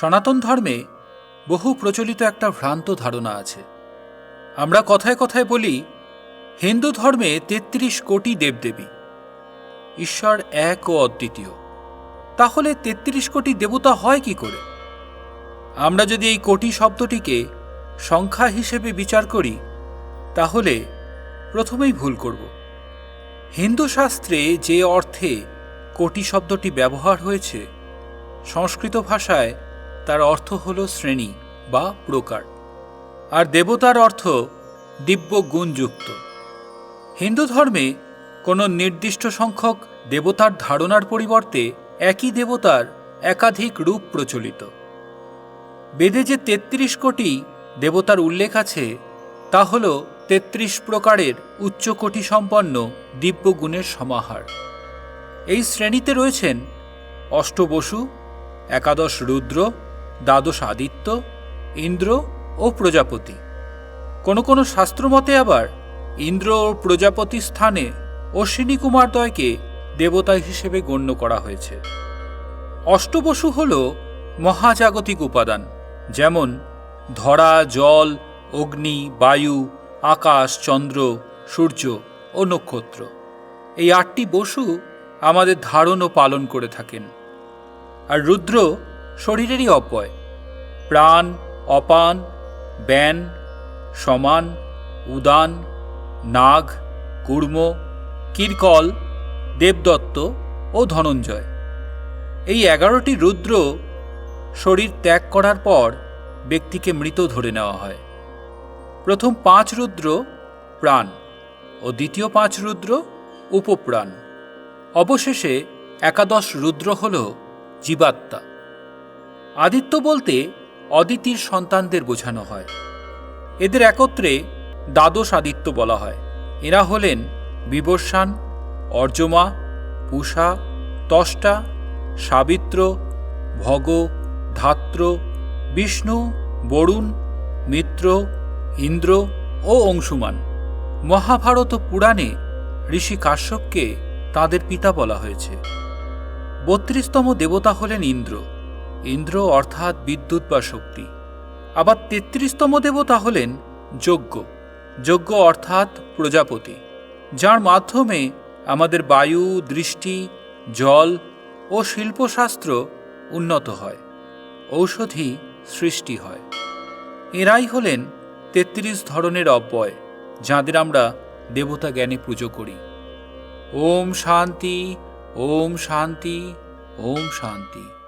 সনাতন ধর্মে বহু প্রচলিত একটা ভ্রান্ত ধারণা আছে। আমরা কথায় কথায় বলি, হিন্দু ধর্মে তেত্রিশ কোটি দেবদেবী। ঈশ্বর এক ও অদ্বিতীয়। তাহলে তেত্রিশ কোটি দেবতা হয় কি করে? আমরা যদি এই কোটি শব্দটিকে সংখ্যা হিসেবে বিচার করি, তাহলে প্রথমেই ভুল করব। হিন্দু শাস্ত্রে যে অর্থে কোটি শব্দটি ব্যবহার হয়েছে, সংস্কৃত ভাষায় তার অর্থ হল শ্রেণি বা প্রকার। আর দেবতার অর্থ দিব্য গুণযুক্ত হিন্দু ধর্মে কোনো নির্দিষ্ট সংখ্যক দেবতার ধারণার পরিবর্তে একই দেবতার একাধিক রূপ প্রচলিত। বেদে যে তেত্রিশ কোটি দেবতার উল্লেখ আছে, তা হল তেত্রিশ প্রকারের উচ্চকোটি সম্পন্ন দিব্যগুণের সমাহার। এই শ্রেণীতে রয়েছেন অষ্টবসু, একাদশ রুদ্র দ্বাদশ আদিত্য, ইন্দ্র ও প্রজাপতি। কোনো কোনো শাস্ত্রমতে আবার ইন্দ্র ও প্রজাপতি স্থানে অশ্বিনী কুমারদ্বয়কে দেবতা হিসেবে গণ্য করা হয়েছে। অষ্টবসু হল মহাজাগতিক উপাদান, যেমন ধরা, জল, অগ্নি, বায়ু, আকাশ, চন্দ্র, সূর্য ও নক্ষত্র। এই আটটি বসু আমাদের ধারণ ও পালন করে থাকেন। আর রুদ্র শরীরেরই অপয়। প্রাণ, অপান, ব্যান, সমান, উদান, নাগ, কুর্ম, কিরকল, দেবদত্ত ও ধনঞ্জয়। এই এগারোটি রুদ্র শরীর ত্যাগ করার পর ব্যক্তিকে মৃত ধরে নেওয়া হয়। প্রথম পাঁচ রুদ্র প্রাণ ও দ্বিতীয় পাঁচ রুদ্র উপপ্রাণ। অবশেষে একাদশ রুদ্র হল জীবাত্মা। আদিত্য বলতে অদিতির সন্তানদের বোঝানো হয়। এদের একত্রে দ্বাদশ আদিত্য বলা হয়। এরা হলেন বিবর্ষান, অর্জমা পূষা তষ্টা, সাবিত্র, ভগ, ধাত্র, বিষ্ণু, বরুণ, মিত্র, ইন্দ্র ও অংশুমান। মহাভারত পুরাণে ঋষি কাশ্যপকে তাদের পিতা বলা হয়েছে। বত্রিশতম দেবতা হলেন ইন্দ্র। ইন্দ্র অর্থাৎ বিদ্যুৎ বা শক্তি। আবার তেত্রিশতম দেবতা হলেন যজ্ঞ। যজ্ঞ অর্থাৎ প্রজাপতি, যার মাধ্যমে আমাদের বায়ু, দৃষ্টি, জল ও শিল্পশাস্ত্র উন্নত হয়, ঔষধি সৃষ্টি হয়। এরাই হলেন তেত্রিশ ধরনের অব্যয়, যাঁদের আমরা দেবতা জ্ঞানে পুজো করি। ওম শান্তি ওম শান্তি ওম শান্তি।